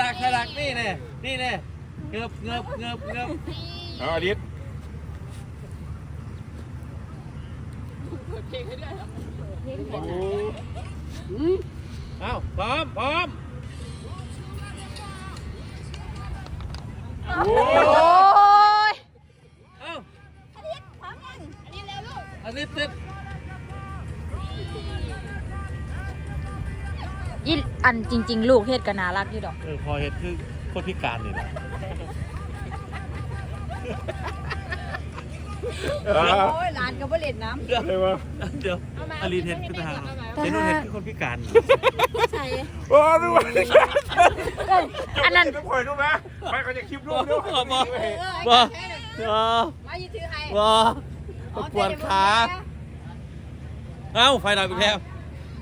ดักใส่ดักนี่แน่นี่แน่เงือบเงือบเงือบเงือบเอาอลิสเอาพร้อมพร้อมโอ้ยเอาอันนี้พร้อมยังอันนี้เร็วลูกอันนี้ติด อีอันจริง ๆ ลูกเฮ็ดกันน่ารักอยู่ดอก เออพอเห็นคือคนพิการนี่แหละโอ้ยหลานก็บ่เล่นน้เดี๋ยวเลยวะเดี๋ยวอลีเห็นคือทหารเห็นนู่นเห็นคือคนพิการำใส่โอ้ดูวะเอ้ยอันนั้นต้องคอยดูนะไปก็จะคลิปรูบ่ปด้วยบ่บ่เออบ่ไอ้บ่มายืนถือให้บ่ปวดขา เอ้าไฟดับอีกแล้ว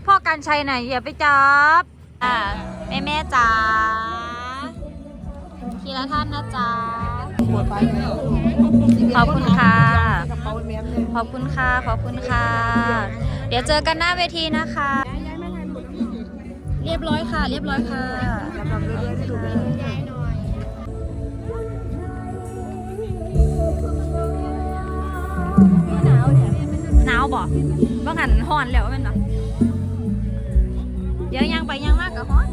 พ่อกันชัยไหนอย่าไปจับอ่าแม่แม่จ๋าทีละท่านนะจ๊ะขอบคุณค่ะ ขอบคุณค่ะ ขอบคุณค่ะ เดี๋ยวเจอกันหน้าเวทีนะคะ เรียบร้อยค่ะ เรียบร้อยค่ะหนาวบ่ว่างันฮ้อนแล้วแม่นบ่ เดี๋ยวยังไปยังมากกับฮอน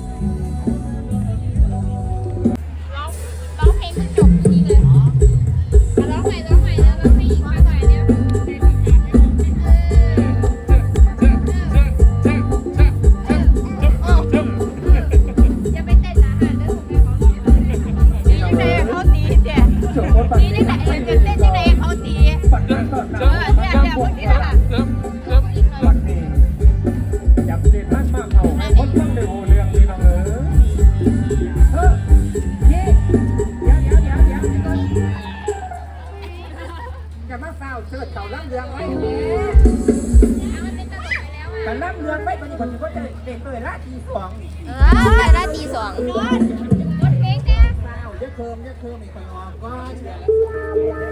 เฝ้าเชิดเต่าล่ำเรืองไว้แต่ล่ำเรืองไว้เป็นคนที่เขาจะเด็กเตยละทีสองเออไปได้ตีสองกดเพลงเนี่ยเฝ้าเยอะเคิมเยอะเคิมอีกไปออกก่อน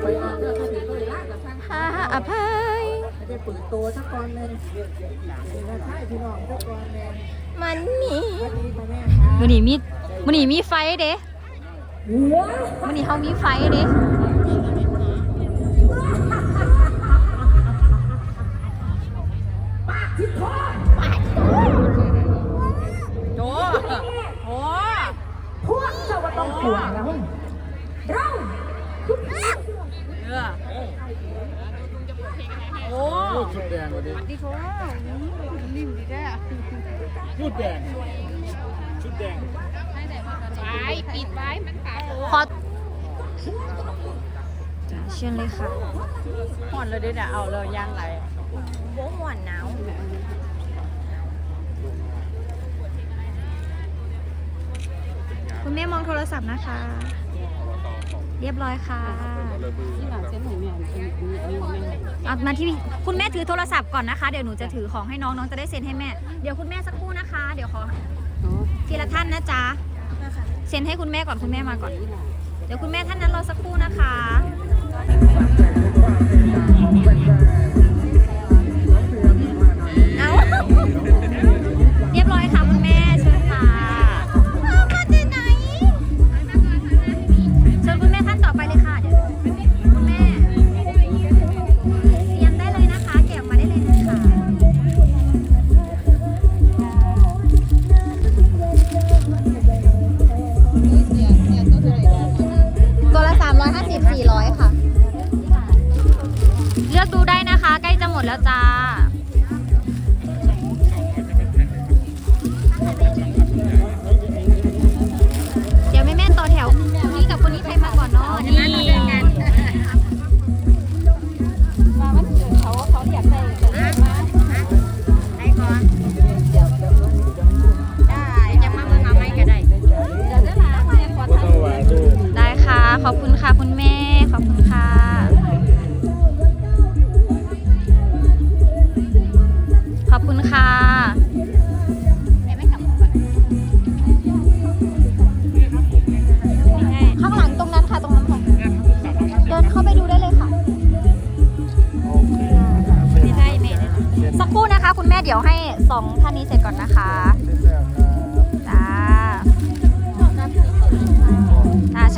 ไปออกเพื่อเขาถึงเตยละกับทางฮ่าอภัยไม่ได้เปิดตัวสักก่อนเลยใช่พี่น้องสักก่อนเลยมันนี่สวัสดีพ่อแม่ครับมื้อนี้มีมื้อนี้มีไฟเด้มื้อนี้เฮามีไฟเด้ เชิญเลยค่ะห่อนเลยด้วยเนี่ยเอาเลยย่างไรบ่ม่วนหนาวคุณแม่มองโทรศัพท์นะคะ เรียบร้อยค่ะที่หลังเส้นหอยแม่นี่ไม่ให้เอามาที่คุณแม่ถือโทรศัพท์ก่อนนะคะ เดี๋ยวหนูจะถือของให้น้องน้องจะได้เซ็นให้แม่ เดี๋ยวคุณแม่สักครู่นะคะ เดี๋ยวขอทีละท่านนะจ๊ะเซ็นให้คุณแม่ก่อนคุณแม่มาก่อน เดี๋ยวคุณแม่ท่านนั้นรอสักครู่นะคะ Thank you.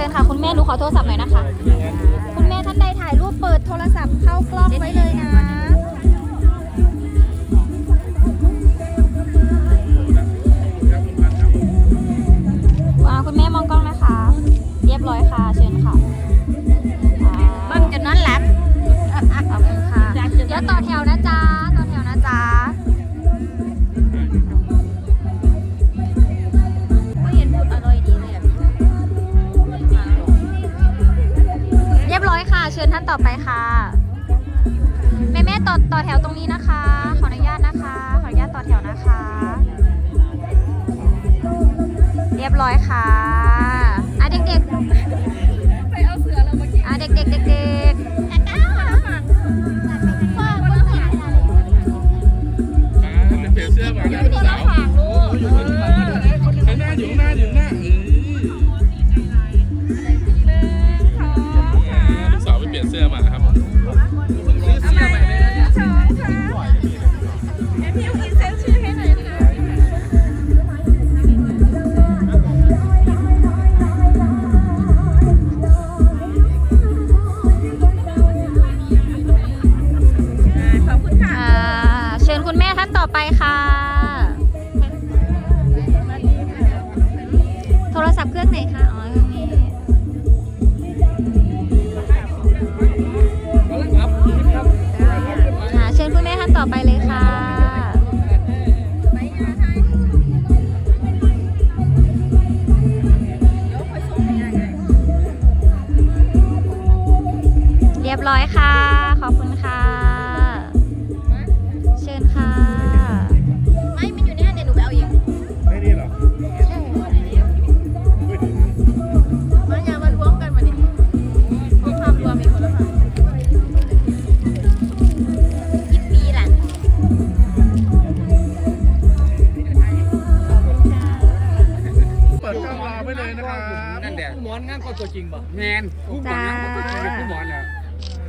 ญค่ะ คุณแม่หนูขอโทรศัพท์หน่อยนะคะ คุณแม่ท่านใดถ่ายรูปเปิดโทรศัพท์เข้ากล้องไว้เลยนะว้าคุณแม่มองกล้องนะคะ เรียบร้อยค่ะ เชิญ Emil is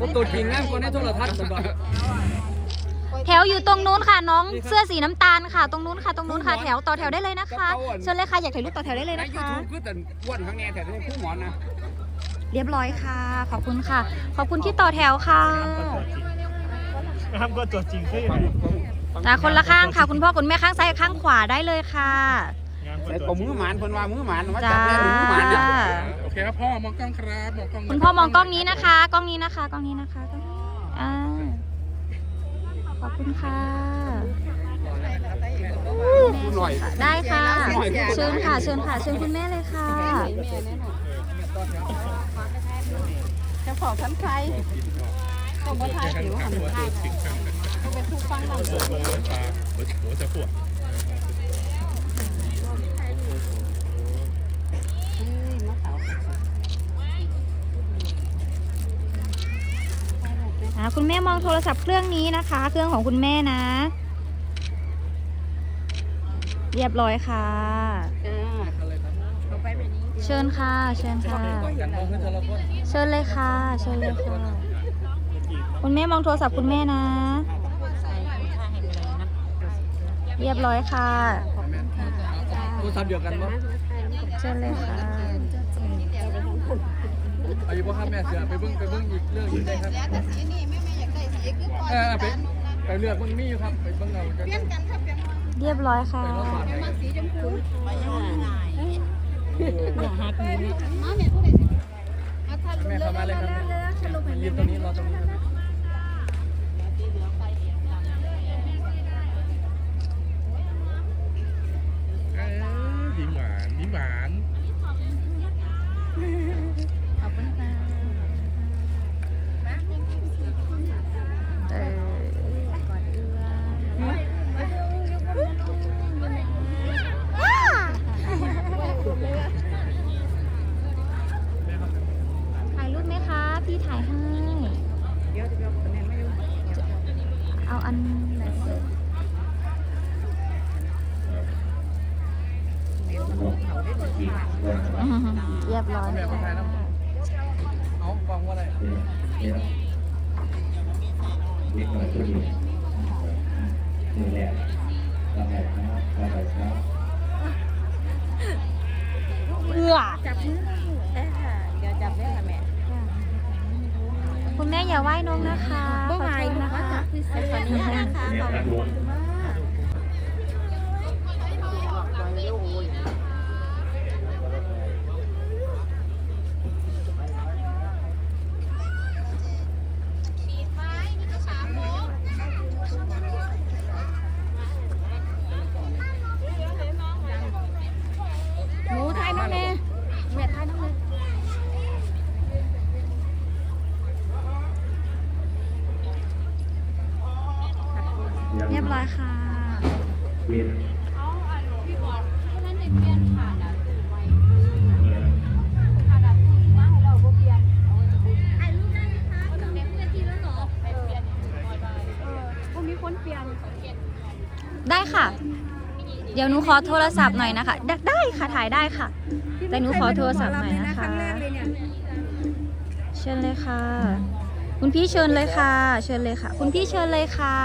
ว่าตัวจริงงามกว่าในโทรทัศน์ป่ะแถวอยู่ตรงนู้นค่ะน้องเสื้อสีน้ำตาลค่ะ ตรงนู้นค่ะ ตรงนู้นค่ะแถวต่อแถวได้เลยนะคะเชิญเลยค่ะอยากถ่ายรูปต่อแถวได้เลยในนะยูคะ ทูบคือแต่อ้วนข้างแน่แต่เป็นผู้หมอนนะเรียบร้อยค่ะ ขอบคุณค่ะ ขอบคุณที่ต่อแถวค่ะงามกว่าตัวจริงคือจ้าคนละข้างค่ะ คุณพ่อคุณแม่ข้างซ้ายกับข้างขวาได้เลยค่ะ แต่ก็มือหมานเพิ่นว่ามือหมานมาจัจ้าบเลยมือหมานนะโอเคครับพ่อมองกล้องครับมองกล้องคุณพ่อมองกล้องนี้นะคะ กล้องนี้นะคะ กล้องนี้นะคะกล้องนี้อ่าขอบคุณค่ะผู้หน่อยได้ค่ะ เชิญค่ะ เชิญค่ะ เชิญคุณแม่เลยค่ะเจ้าของทั้งใครของบัวไทยผิวหันไทยเป็นผู้ฟังลำหัวหัวจะปวด อ่าคุณแม่มองโทรศัพท์เครื่องนี้นะคะ เครื่องของคุณแม่นะ เรียบร้อยค่ะเชิญค่ะ เชิญค่ะกันมองขึ้นแต่ละคนเชิญเลยค่ะ เชิญเลยค่ะ คุณแม่มองโทรศัพท์คุณแม่นะ เรียบร้อยค่ะ โทรศัพท์เดียวกันป่ะเชิญเลยค่ะ อายุพ่อข้าแม่เสือไปเบิ้งไปเบิ้งอีกเรื่องอีกได้ครับแต่สีนี่แม่แม่อยากได้สีคือพอเออไปไปเลือกเบิ้งมีอยู่ครับไปเบิ้งเอากันเปลี่ยนกันครับเปลี่ยนกันเรียบร้อยค่ะมาสีชมพูมาแม่ผู้ใดสิมาทันแม่เข้ามาเลยครับยืนตรงนี้รอตรงนี้ครับยิ้มหวานยิ้มหวาน เออถ่ายรูปไหมคะ พี่ถ่ายให้ เอันไหนเรียบร้อยแม่มาถ่ายน้ำเอาฟังว่าอะไร อย่าไหว้น้องนะคะขอโทษนะคะขออนุญาตนะคะขอบคุณมาก หมูไทยน้องเมย์เมียไทยน้องเมย์ เรียบร้อยค่ะ นั้นเด็กเปลี่ยนขาดอะขาดอะมาให้เราบ่เปลี่ยนถ่ายรูปได้ไหมคะเด็กเปลี่ยนทีแล้วเหรอไปเปลี่ยนเออพวกมีคนเปลี่ยน ได้ค่ะ เดี๋ยวหนูขอโทรศัพท์หน่อยนะคะได้ได้ค่ะถ่ายได้ค่ะ แต่หนูขอโทรศัพท์หน่อยนะคะ เชิญเลยค่ะ คุณพี่เชิญเลยค่ะ เชิญเลยค่ะ คุณพี่เชิญเลยค่ะ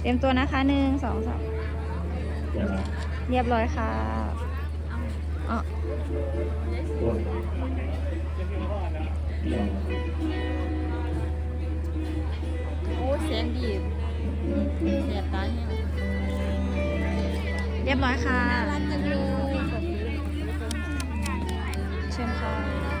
เตรียมตัวนะคะหนึ่งสองสามเรียบร้อยค่ะอ๋อ โอ้เสียงดีเสียตาเนี่ยเรียบร้อยค่ะรักจังเลย เชิญค่ะ